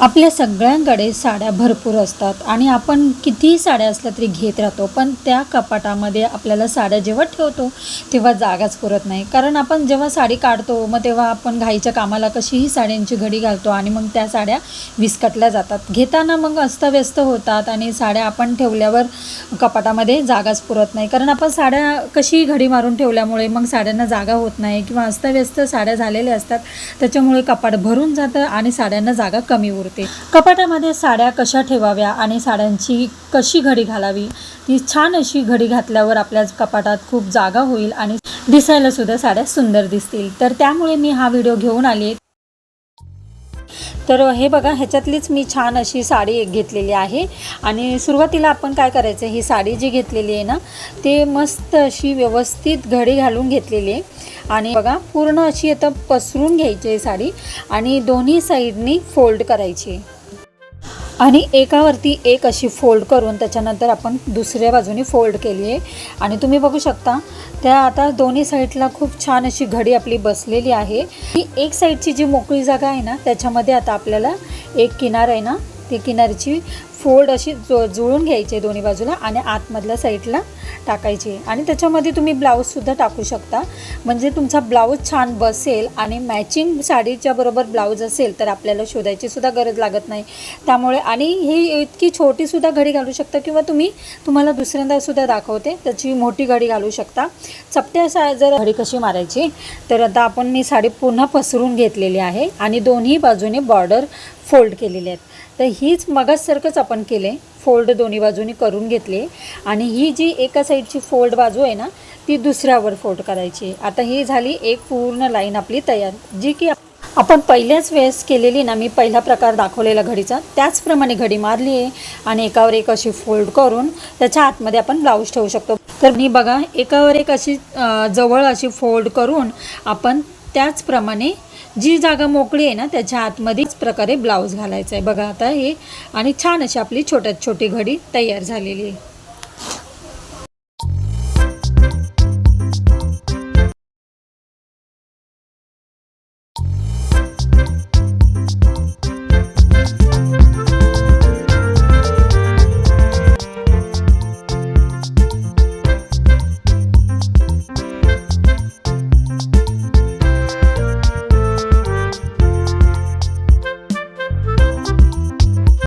आपल्या सगळ्यांकडे साड्या भरपूर असतात आणि आपण कितीही साड्या असल्या तरी घेत राहतो पण त्या कपाटामध्ये आपल्याला साड्या जेव्हा ठेवतो तेव्हा जागाच पुरत नाही. कारण आपण जेव्हा साडी काढतो मग तेव्हा आपण घाईच्या कामाला कशीही साड्यांची घडी घालतो आणि मग त्या साड्या विस्कटल्या जातात. घेताना मग अस्तव्यस्त होतात आणि साड्या आपण ठेवल्यावर कपाटामध्ये जागाच पुरत नाही. कारण आपण साड्या कशीही घडी मारून ठेवल्यामुळे मग साड्यांना जागा होत नाही किंवा अस्तव्यस्त साड्या झालेल्या असतात त्याच्यामुळे कपाट भरून जातं आणि साड्यांना जागा कमी उरते. कपाटामध्ये साड्या कशा ठेवाव्या आणि साड्यांची कशी घडी घालावी? ती छान अशी घडी घातल्यावर आपल्या कपाटात खूप जागा होईल आणि दिसायला सुद्धा साड्या सुंदर दिसतील. तर त्यामुळे मी हा व्हिडिओ घेऊन आले तर हे बघा ह्याच्यातलीच मी छान अशी साडी एक घेतलेली आहे. आणि सुरुवातीला आपण काय करायचं ही साडी जी घेतलेली आहे ना ते मस्त अशी व्यवस्थित घडी घालून घेतलेली आहे. आणि बघा पूर्ण अशी आता पसरून घ्यायची आहे साडी आणि दोन्ही साईडनी फोल्ड करायची आणि एकावरती एक अशी फोल्ड करून त्याच्यानंतर आपण दुसऱ्या बाजूने फोल्ड केली आहे. आणि तुम्ही बघू शकता त्या आता दोन्ही साईडला खूप छान अशी घडी आपली बसलेली आहे. ही एक साईडची जी मोकळी जागा आहे ना त्याच्यामध्ये आता आपल्याला एक किनार आहे ना ती किनारची फोल्ड अशी जो जुळून घ्यायची आहे दोन्ही बाजूला आणि आतमधल्या साईडला टाकायची. आणि त्याच्यामध्ये तुम्ही ब्लाऊजसुद्धा टाकू शकता. म्हणजे तुमचा ब्लाऊज छान बसेल आणि मॅचिंग साडीच्या बरोबर ब्लाऊज असेल तर आपल्याला शोधायची सुद्धा गरज लागत नाही. त्यामुळे आणि ही इतकी छोटीसुद्धा घडी घालू शकता किंवा तुम्ही तुम्हाला दुसऱ्यांदा सुद्धा दाखवते त्याची मोठी घडी घालू शकता. चपट्या सा जर घडी कशी मारायची तर आता आपण मी साडी पुन्हा पसरून घेतलेली आहे आणि दोन्ही बाजूने बॉर्डर फोल्ड केलेले आहेत. तर हीच मगासारखंच आपण केले. फोल्ड दोन्ही बाजूनी करून घेतले. आणि ही जी एका साईडची फोल्ड बाजू आहे ना ती दुसऱ्यावर फोल्ड करायची आता ही झाली एक पूर्ण लाईन आपली तयार. जी की आपण पहिल्याच वेळेस केलेली ना मी पहिला प्रकार दाखवलेला घडीचा त्याचप्रमाणे घडी मारली आहे आणि एकावर एक अशी फोल्ड करून त्याच्या आतमध्ये आपण ब्लाऊज ठेवू शकतो. तर मी बघा एकावर एक अशी जवळ अशी फोल्ड करून आपण त्याचप्रमाणे जी जागा मोकळी आहे ना त्याच्या आतमध्येच प्रकारे ब्लाऊज घालायचा आहे. बघा आता हे आणि छान अशी आपली छोट्यात छोटी घडी तयार झालेली आहे.